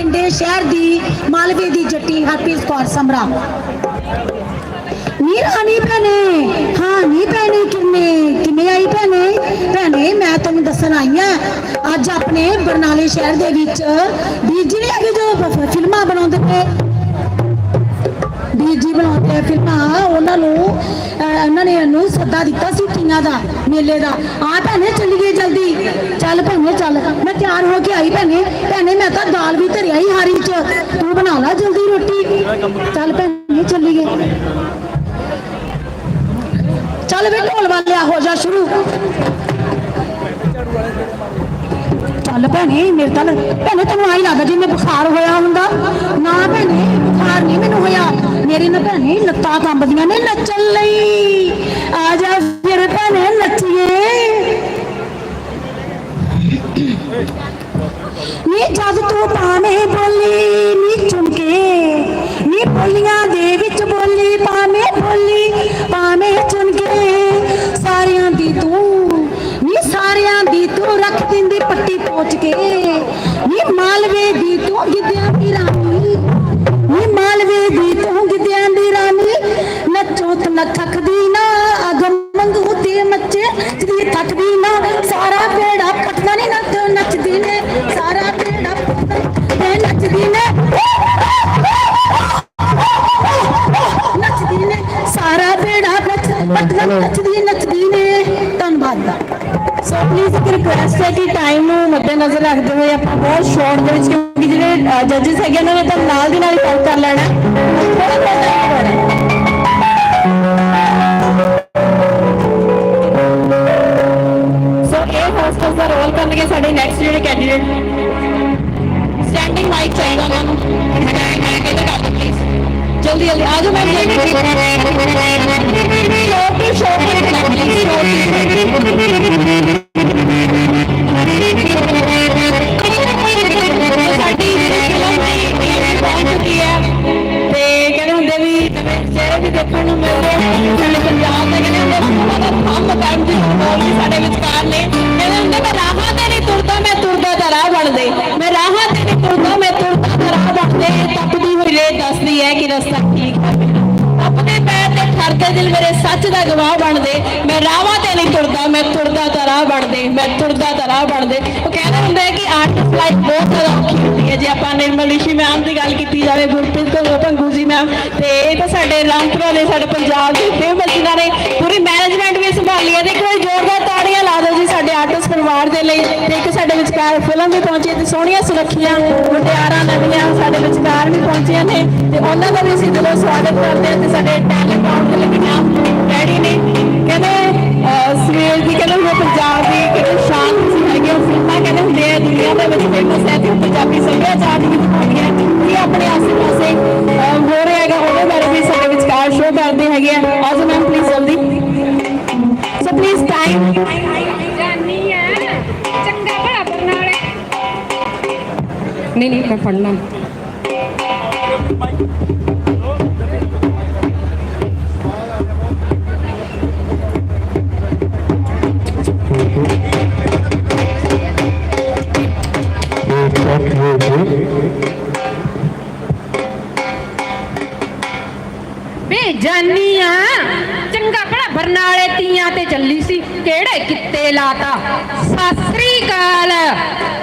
ਬਠਿੰਡੇ ਸ਼ਹਿਰ ਦੀ ਮਾਲਵੇ ਦੀ ਜੱਟੀ ਹਰਪ੍ਰੀਤ ਕੌਰ ਸਮਰਾ। ਨੀ ਰਾਣੀ ਭੈਣੇ, ਹਾਂ, ਨੀ ਭੈਣੇ, ਕਿਵੇਂ ਕਿਵੇਂ ਆਈ ਭੈਣੇ? ਭੈਣੇ, ਮੈਂ ਤੁਹਾਨੂੰ ਦੱਸਣ ਆਈ ਆ, ਅੱਜ ਆਪਣੇ ਬਰਨਾਲੇ ਸ਼ਹਿਰ ਦੇ ਵਿੱਚ ਵੀਰ ਜੀ ਨੇ ਜੋ ਫਿਲਮਾਂ ਬਣਾਉਂਦੇ ਨੇ ਵੀਰ ਬਣਾਉਂਦੇ ਆ ਫਿਲਮਾਂ, ਉਹਨਾਂ ਨੂੰ ਉਹਨਾਂ ਨੇ ਇਹਨੂੰ ਸੱਦਾ ਦਿੱਤਾ ਸੀ ਤੀਆਂ ਦਾ, ਮੇਲੇ ਦਾ। ਆ ਭੈਣੇ ਚੱਲੀਏ ਜਲਦੀ। ਚੱਲ ਭੈਣੇ, ਚੱਲ। ਮੈਂ ਤਿਆਰ ਹੋ ਕੇ ਆਈ ਭੈਣੇ। ਭੈਣੇ, ਮੈਂ ਤਾਂ ਦਾਲ ਵੀ ਧਰਿਆ ਹੀ ਹਾਰੀ ਚ। ਤੂੰ ਬਣਾ ਲੈ ਜਲਦੀ ਰੋਟੀ। ਚੱਲ ਭੈਣੇ ਚੱਲੀਏ ਚੱਲ ਵੇ, ਢੋਲ ਵਾਲਿਆ, ਹੋ ਜਾ ਸ਼ੁਰੂ। ਚੱਲ ਭੈਣੇ, ਮੇਰੇ ਤਾਂ ਭੈਣੇ, ਤੈਨੂੰ ਆਈ ਲੱਗਦਾ ਜਿਵੇਂ ਬੁਖਾਰ ਹੋਇਆ ਹੁੰਦਾ। ਨਾ ਭੈਣੇ, ਬੁਖਾਰ ਨਹੀਂ ਮੈਨੂੰ ਹੋਇਆ। ਮੇਰੀ ਨਾ ਭੈਣੇ ਲੱਤਾਂ ਕੰਬਦੀਆਂ ਨੇ, ਨੱਚਣ ਲਈ। ਆ ਜਾ ਫਿਰ ਭੈਣੇ, ਨੱਚੀਏ। ਨੀ ਜਦ ਤੂੰ ਪਾਵੇਂ ਬੋਲੀ, ਨੀ ਚੁਣਕੇ ਨੀ ਬੋਲੀਆਂ ਦੇ ਵਿੱਚ ਬੋਲੀ ਪਾਵੇਂ ਬੋਲੀ ਪਾਵੇਂ ਚੁਣਕੇ ਸਾਰਿਆਂ ਦੀ ਤੂੰ, ਨੀ ਸਾਰਿਆਂ ਦੀ ਤੂੰ ਰੱਖ ਦਿੰਦੀ ਪੱਟੀ ਪੋਚ ਕੇ ਨੀ ਮਾਲਵੇ ਦੀ ਤੂੰ ਗਿੱਧਿਆਂ ਸੋ ਪਲੀਜ਼ ਇੱਕ ਰਿਕੁਐਸਟ ਹੈ ਕਿ ਟਾਈਮ ਨੂੰ ਮੱਦੇਨਜ਼ਰ ਰੱਖਦੇ ਹੋਏ ਆਪਾਂ ਬਹੁਤ ਸ਼ਾਰਟ ਦੇ ਵਿੱਚ ਕਿਉਂਕਿ ਜਿਹੜੇ ਜੱਜਸ ਹੈਗੇ ਉਹਨਾਂ ਨੇ ਤਾਂ ਨਾਲ ਦੀ ਨਾਲ ਹੀ ਕਾਊਂਟ ਕਰ ਲੈਣਾ ਹੈ। ਥੋੜ੍ਹਾ ਥੋੜ੍ਹਾ time ਹੋਣਾ ਹੈ। ਸੋ ਇਹ ਹੋਸਟਸ ਦਾ ਰੋਲ ਕਰਨਗੇ ਸਾਡੇ ਨੈਕਸਟ ਜਿਹੜੇ ਕੈਂਡੀਡੇਟ ਸਟੈਂਡਿੰਗ ਮਾਈਕ ਚਾਹੀਦਾ ਉਹਨਾਂ ਨੂੰ ਮੈਂ ਮੈਂ ਕਹਿੰਦਾ ਕਰ ਦਿਓ ਪਲੀਜ਼ ਜਲਦੀ ਜਲਦੀ ਆ ਜਾਓ ਮੈਮ ਜਲਦੀ ਛੋਟੀ ਛੋਟੀ ਪਲੀਜ਼ ਸਾਡੀ ਵੀ ਦੇਖਣ ਨੂੰ ਮਿਲਦੇ ਆ। ਸਾਡੇ ਪੰਜਾਬ ਦੇ ਕਹਿੰਦੇ ਹੁੰਦੇ ਉਹਨਾਂ ਦਾ ਥੰਮ ਕਰਨ ਦੀ ਲੋੜ ਵੀ ਸਾਡੇ ਵਿਚਕਾਰ ਨੇ। ਕਹਿੰਦੇ ਹੁੰਦੇ, ਮੈਂ ਰਾਹਾਂ ਤੇ ਨਹੀਂ ਤੁਰਦਾ, ਮੈਂ ਤੁਰਦਾ ਤਾਂ ਰਾਹ ਬਣਦੇ। ਮੈਂ ਰਾਹਾਂ ਤੇ ਨਹੀਂ ਤੁਰਦਾ, ਮੈਂ ਤੁਰਦਾ ਤਾਂ ਰਾਹ ਬਣਦੇ। ਤਪਦੀ ਹੋਈ ਰੇਤ ਦੱਸਦੀ ਹੈ ਕਿ ਰਸਤਾ ਠੀਕ ਹੈ। ਆਪਣੇ ਪੈਰ ਤੇ ਠਰਦੇ ਦਿਲ ਮੇਰੇ ਸੱਚ ਦਾ ਗਵਾਹ ਬਣਦੇ, ਮੈਂ ਰਾਹਾਂ ਤੇ ਨਹੀਂ ਤੁਰਦਾ, ਮੈਂ ਤੁਰਦਾ ਤਾਂ ਰਾਹ ਬਣਦੇ, ਮੈਂ ਤੁਰਦਾ ਤਾਂ ਰਾਹ ਬਣਦੇ। ਉਹ ਕਹਿੰਦੇ ਹੁੰਦਾ ਹੈ ਕਿ ਆਰਟਿਸਟ ਲਾਈਫ ਬਹੁਤ ਜ਼ਿਆਦਾ ਔਖੀ ਹੁੰਦੀ ਹੈ। ਜੇ ਆਪਾਂ ਨਿਰਮਲ ਰਿਸ਼ੀ ਮੈਮ ਦੀ ਗੱਲ ਕੀਤੀ ਜਾਵੇ, ਗੁਰਪ੍ਰੀਤ ਕੌਰ ਭੰਗੂ ਜੀ ਮੈਮ, ਤੇ ਇਹ ਤਾਂ ਸਾਡੇ ਰਾਮਪੁਰਾ ਦੇ ਸਾਡੇ ਪੰਜਾਬ ਦੇ ਫੇਮਸ ਜਿਨ੍ਹਾਂ ਨੇ ਪੂਰੀ ਮੈਨੇਜਮੈਂਟ ਵੀ ਸੰਭਾਲੀ ਹੈ। ਤੇ ਇੱਕ ਵਾਰੀ ਜ਼ੋਰਦਾਰ ਤਾੜੀਆਂ ਲਾ ਦਿਓ ਜੀ ਸਾਡੇ ਆਰਟਿਸਟ ਦੇ ਲਈ ਤੇ ਇੱਕ ਸਾਡੇ ਵਿਚਕਾਰ ਫਿਲਮ ਵੀ ਪਹੁੰਚੀ ਤੇ ਸੋਹਣੀਆਂ ਸੁਰੱਖੀਆਂ ਮੁਟਿਆਰਾਂ ਨਵੀਆਂ ਸਾਡੇ ਵਿਚਕਾਰ ਵੀ ਪਹੁੰਚੀਆਂ ਨੇ ਤੇ ਉਹਨਾਂ ਦਾ ਵੀ ਅਸੀਂ ਦਿਲੋਂ ਸਵਾਗਤ ਕਰਦੇ ਹਾਂ ਤੇ ਸਾਡੇ ਟੈਲੈਂਟ ਆਉਣ ਦੇ ਲੱਗੀਆਂ ਡੈਡੀ ਨੇ ਕਹਿੰਦੇ ਅਹ, ਸਵੇਰ ਦੀ ਕਹਿੰਦੇ ਹੁੰਦੇ ਪੰਜਾਬ ਦੀ ਕਿਹੜੀ ਸ਼ਾਨ ਤੁਸੀਂ ਹੈਗੇ ਹੋ ਫਿਲਮਾਂ ਕਹਿੰਦੇ ਹੁੰਦੇ ਆ ਦੁਨੀਆ ਦੇ ਵਿੱਚ ਫੇਮਸ ਹੈ ਤੇ ਪੰਜਾਬੀ ਸੱਭਿਆਚਾਰ ਦੀ ਨਹੀਂ ਨਹੀਂ ਮੈਂ ਪੜਨਾ ਵੇ ਤੀਆਂ ਤੇ ਚੱਲੀ ਸੀ। ਕਿਹੜੇ ਕਿੱਤੇ ਲਾਤਾ? ਸਾਸਰੀ ਕਾਲ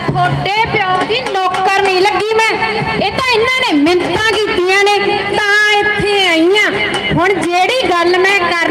ਥੋੜੇ ਪਿਓ ਦੀ ਨੌਕਰ ਨਹੀਂ ਲੱਗੀ ਮੈਂ। ਇਹ ਤਾਂ ਇਹਨਾਂ ਨੇ ਮਿੰਤਾਂ ਕੀਤੀਆਂ ਨੇ। ਤਾਂ ਇੱਥੇ ਆਈਆਂ ਹੁਣ ਜਿਹੜੀ ਗੱਲ ਮੈਂ ਕਰ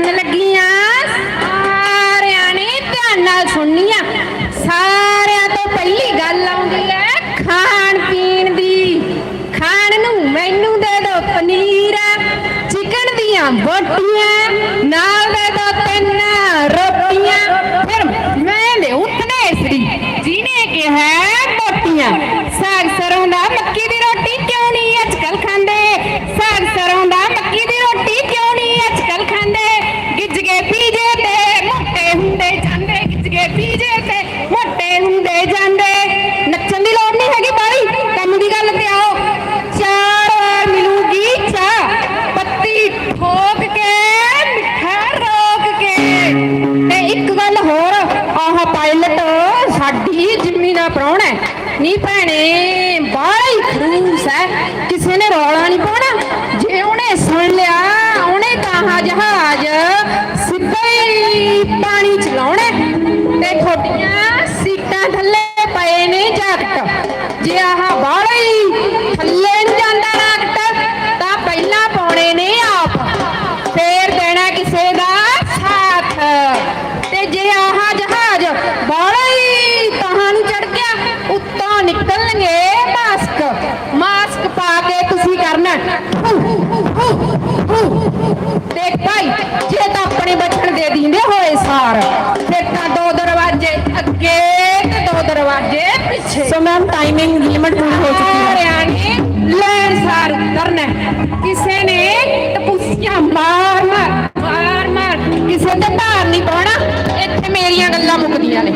ਦੇਖ ਭਾਈ ਜੇ ਤਾਂ ਆਪਣੇ ਬਚਣ ਦੇ ਦਿੰਦੇ ਹੋਏ ਸਾਰ ਫਿਰ ਤਾਂ ਦੋ ਦਰਵਾਜ਼ੇ ਅੱਗੇ ਤੇ ਦੋ ਦਰਵਾਜ਼ੇ ਪਿੱਛੇ। ਸੋ ਮੈਮ ਟਾਈਮਿੰਗ ਲਿਮਟ ਪੂਰੀ ਹੋ ਚੁੱਕੀ ਹੈ। ਸਾਰਿਆਂ ਨੇ ਲੈਣ ਸਾਰ ਹੈ। ਕਿਸੇ ਨੇ ਟਪੂਸੀਆਂ ਮਾਰ ਮਾਰ ਮਾਰ ਮਾਰ। ਕਿਸੇ ਤੇ ਭਾਰ ਨਹੀਂ ਪਾਉਣਾ। ਇੱਥੇ ਮੇਰੀਆਂ ਗੱਲਾਂ ਮੁੱਕਦੀਆਂ ਨੇ।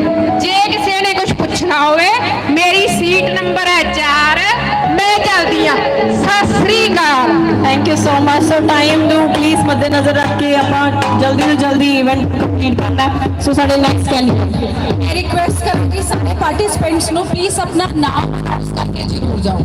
ਸਤਿ ਸ੍ਰੀ ਅਕਾਲ thank you so much so time ਨੂੰ ਪਲੀਜ਼ ਮੱਦੇ ਨਜ਼ਰ ਰੱਖ ਕੇ ਆਪਾਂ ਜਲਦੀ ਤੋਂ ਜਲਦੀ ਇਵੈਂਟ ਕੰਪਲੀਟ ਕਰਨਾ ਸੋ ਸਾਡੇ ਨੈਕਸਟ ਕੈਂਡੀਡੇਟ ਰਿਕੁਐਸਟ ਕਰਾਂਗੀ ਸਾਰੇ ਪਾਰਟਿਸਪੈਂਟਸ ਨੂੰ ਪਲੀਜ਼ ਆਪਣਾ ਨਾਮ announce ਕਰਕੇ ਜ਼ਰੂਰ ਜਾਓ